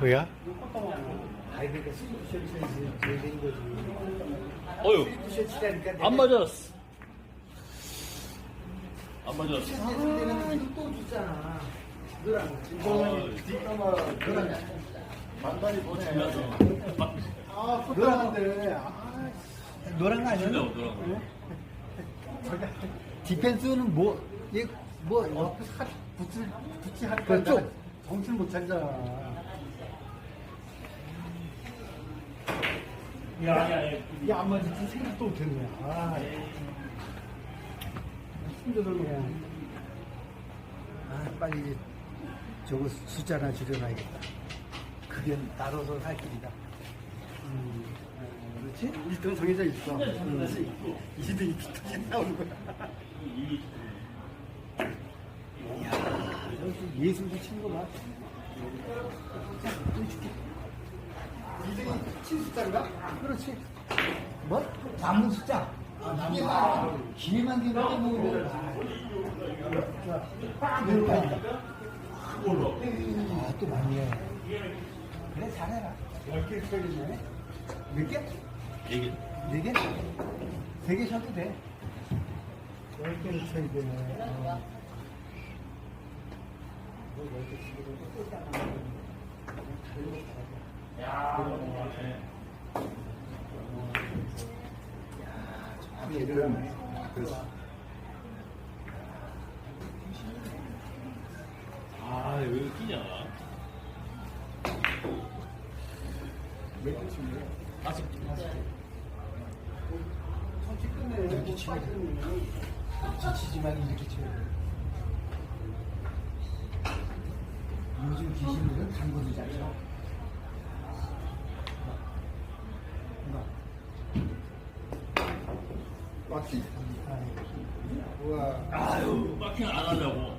뭐야? 아이 그러니까 슬리프 셔츠에서 제일 된 거지. 어휴, 슬리프 셔츠라니까. 안 맞았어. 안 맞았어. 셔츠 때는 또 주잖아. 너랑 아, 뒷가마 그런 만다리 보내. 아, 너랑한데 너랑 거 진짜 아니야? 오더라고. 디펜스는 뭐, 얘, 뭐, 옆에 사, 붙이 붙이 하니까 그쪽. 정신 못 차리잖아. 야, 야, 야. 이게 안 맞을지 생각도 못 했네. 아, 힘들어 그냥. 아, 빨리 저거 숫자나 줄여놔야겠다. 그게 나로서 살 길이다. 음, 어, 그렇지? 1등 정해져 있어. 음. 2등이 비슷하게 나오는 거야. 여기 예술도 치는 거 봐. 2등이 친 숫자인가? 그렇지. 뭐? 남은 숫자. 이게 봐. 기회만 되는 게 뭐. 아, 또 많이 해. 그래, 잘해라. 10개 쳐야겠네. 몇 개? 이게 네 개? 세개 쳐도 돼. 10개를 쳐야 되네. 어. 아, 왜 이렇게 끼냐? 아직 이렇게 치면 돼. 지치지만 이렇게 치면 돼. 요즘 귀신들은 쳐. 맞지? 우와. 아유, 마킹 안 하려고.